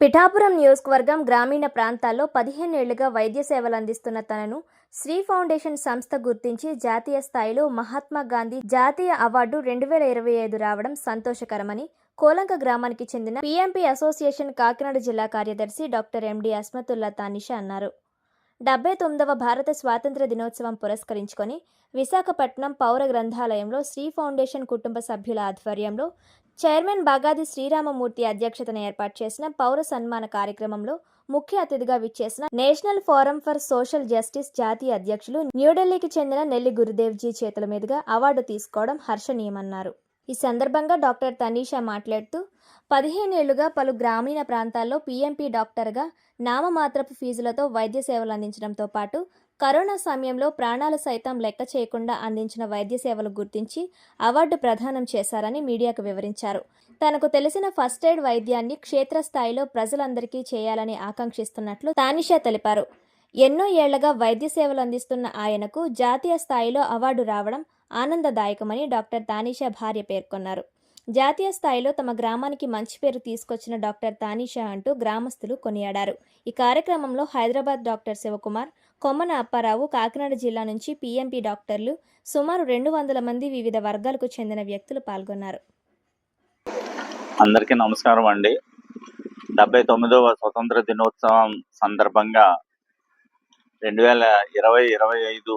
పిఠాపురం నియోజకవర్గం గ్రామీణ ప్రాంతాల్లో పదిహేనేళ్ళుగా వైద్య సేవలు అందిస్తున్న తనను శ్రీ ఫౌండేషన్ సంస్థ గుర్తించి జాతీయ స్థాయిలో మహాత్మా గాంధీ జాతీయ అవార్డు రెండు వేల ఇరవై ఐదు రావడం సంతోషకరమని కోలంక గ్రామానికి చెందిన పీఎంపీ అసోసియేషన్ కాకినాడ జిల్లా కార్యదర్శి డాక్టర్ ఎండి అస్మతుల్లా తానిషా అన్నారు. డెబ్బై తొమ్మిదవ భారత స్వాతంత్ర దినోత్సవం పురస్కరించుకొని విశాఖపట్నం పౌర గ్రంథాలయంలో శ్రీ ఫౌండేషన్ కుటుంబ సభ్యుల ఆధ్వర్యంలో చైర్మన్ బాగాది శ్రీరామమూర్తి అధ్యక్షతన ఏర్పాటు చేసిన పౌర సన్మాన కార్యక్రమంలో ముఖ్య అతిథిగా విచ్చేసిన national forum for social justice జాతీయ అధ్యక్షులు న్యూఢిల్లీకి చెందిన నెల్లి గురుదేవ్జీ చేతుల మీదుగా అవార్డు తీసుకోవడం హర్షణీయమన్నారు. ఈ సందర్భంగా డాక్టర్ తనీషా మాట్లాడుతూ పదిహేనేళ్ళుగా పలు గ్రామీణ ప్రాంతాల్లో పీఎంపీ డాక్టర్గా నామమాత్రపు ఫీజులతో వైద్య సేవలు అందించడంతో పాటు కరోనా సమయంలో ప్రాణాలు సైతం లెక్క చేయకుండా అందించిన వైద్య సేవలు గుర్తించి అవార్డు ప్రదానం చేశారని మీడియాకు వివరించారు. తనకు తెలిసిన ఫస్ట్ ఎయిడ్ వైద్యాన్ని క్షేత్రస్థాయిలో ప్రజలందరికీ చేయాలని ఆకాంక్షిస్తున్నట్లు తానిషా తెలిపారు. ఎన్నో ఏళ్ళగా వైద్య సేవలు అందిస్తున్న ఆయనకు జాతీయ స్థాయిలో అవార్డు రావడం ఆనందదాయకమని డాక్టర్ తానీషా భార్య పేర్కొన్నారు. జాతీయ స్థాయిలో తమ గ్రామానికి మంచి పేరు తీసుకొచ్చిన డాక్టర్ తానీషా అంటూ గ్రామస్తులు కొనియాడారు. ఈ కార్యక్రమంలో హైదరాబాద్ డాక్టర్ శివకుమార్ కొమ్మన అప్పారావు కాకినాడ జిల్లా నుంచి పీఎంపీ డాక్టర్లు సుమారు రెండు వందల మంది వివిధ వర్గాలకు చెందిన వ్యక్తులు పాల్గొన్నారు. అందరికీ నమస్కారం అండి. డెబ్బై తొమ్మిదవ స్వతంత్ర దినోత్సవం సందర్భంగా రెండు వేల ఇరవై ఇరవై ఐదు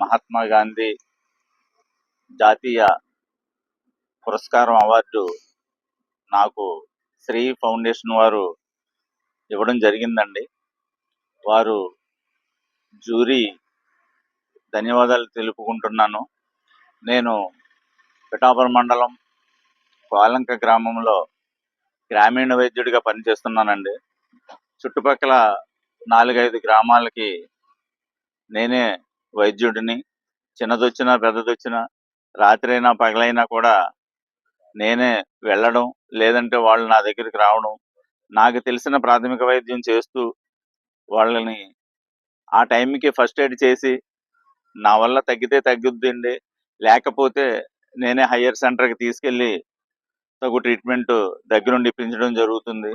మహాత్మా గాంధీ జాతీయ పురస్కారం అవార్డు నాకు శ్రీ ఫౌండేషన్ వారు ఇవ్వడం జరిగిందండి. వారు జ్యూరీ ధన్యవాదాలు తెలుపుకుంటున్నాను. నేను పిఠాపురం మండలం కోలంక గ్రామంలో గ్రామీణ వైద్యుడిగా పనిచేస్తున్నానండి. చుట్టుపక్కల నాలుగైదు గ్రామాలకి నేనే వైద్యుడిని. చిన్నదొచ్చినా పెద్దదొచ్చినా రాత్రి అయినా పగలైనా కూడా నేనే వెళ్ళడం లేదంటే వాళ్ళు నా దగ్గరికి రావడం నాకు తెలిసిన ప్రాథమిక వైద్యం చేస్తూ వాళ్ళని ఆ టైంకి ఫస్ట్ ఎయిడ్ చేసి నా వల్ల తగ్గితే తగ్గుద్దండి. లేకపోతే నేనే హయ్యర్ సెంటర్కి తీసుకెళ్ళి తగు ట్రీట్మెంట్ దగ్గరుండి ఇప్పించడం జరుగుతుంది.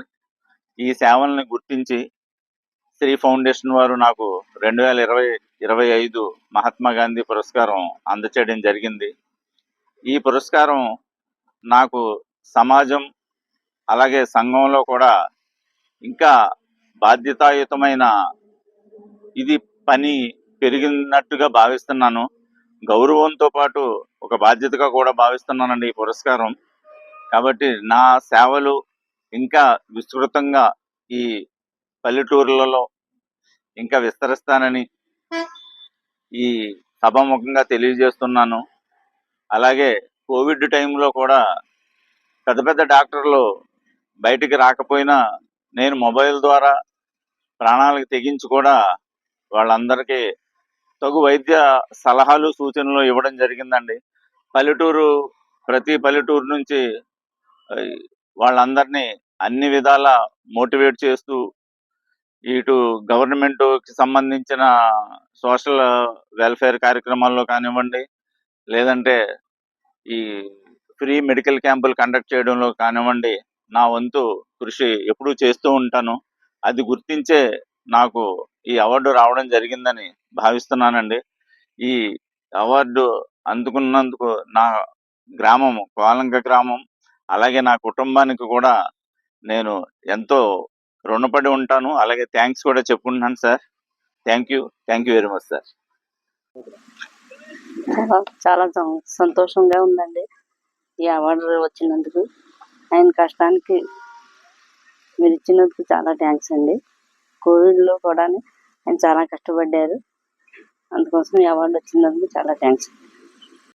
ఈ సేవల్ని గుర్తించి శ్రీ ఫౌండేషన్ వారు నాకు రెండు వేల ఇరవై ఇరవై ఐదు మహాత్మా గాంధీ పురస్కారం అందచేయడం జరిగింది. ఈ పురస్కారం నాకు సమాజం అలాగే సంఘంలో కూడా ఇంకా బాధ్యతాయుతమైన ఇది పని పెరిగినట్టుగా భావిస్తున్నాను. గౌరవంతో పాటు ఒక బాధ్యతగా కూడా భావిస్తున్నానండి ఈ పురస్కారం. కాబట్టి నా సేవలు ఇంకా విస్తృతంగా ఈ పల్లెటూర్లలో ఇంకా విస్తరిస్తానని ఈ సభాముఖంగా తెలియజేస్తున్నాను. అలాగే కోవిడ్ టైంలో కూడా పెద్ద పెద్ద డాక్టర్లు బయటికి రాకపోయినా నేను మొబైల్ ద్వారా ప్రాణాలకు తెగించి కూడా వాళ్ళందరికీ తగు వైద్య సలహాలు సూచనలు ఇవ్వడం జరిగిందండి. పల్లెటూరు ప్రతి పల్లెటూరు నుంచి వాళ్ళందరినీ అన్ని విధాల మోటివేట్ చేస్తూ ఇటు గవర్నమెంట్కి సంబంధించిన సోషల్ వెల్ఫేర్ కార్యక్రమాల్లో కానివ్వండి లేదంటే ఈ ఫ్రీ మెడికల్ క్యాంపులు కండక్ట్ చేయడంలో కానివ్వండి నా వంతు కృషి ఎప్పుడూ చేస్తూ ఉంటాను. అది గుర్తించే నాకు ఈ అవార్డు రావడం జరిగిందని భావిస్తున్నానండి. ఈ అవార్డు అందుకున్నందుకు నా గ్రామం కోలంక గ్రామం అలాగే నా కుటుంబానికి కూడా నేను ఎంతో రుణపడి ఉంటాను. అలాగే థ్యాంక్స్ కూడా చెప్పుకుంటున్నాను sir. Thank you. Thank you very much sir. చాలా చాలా సంతోషంగా ఉందండి. ఈ అవార్డు వచ్చినందుకు. ఆయన కష్టానికి మీరు ఇచ్చినందుకు చాలా థ్యాంక్స్ అండి. కోవిడ్లో కూడా ఆయన చాలా కష్టపడ్డారు. అందుకోసం ఈ అవార్డు వచ్చినందుకు చాలా థ్యాంక్స్.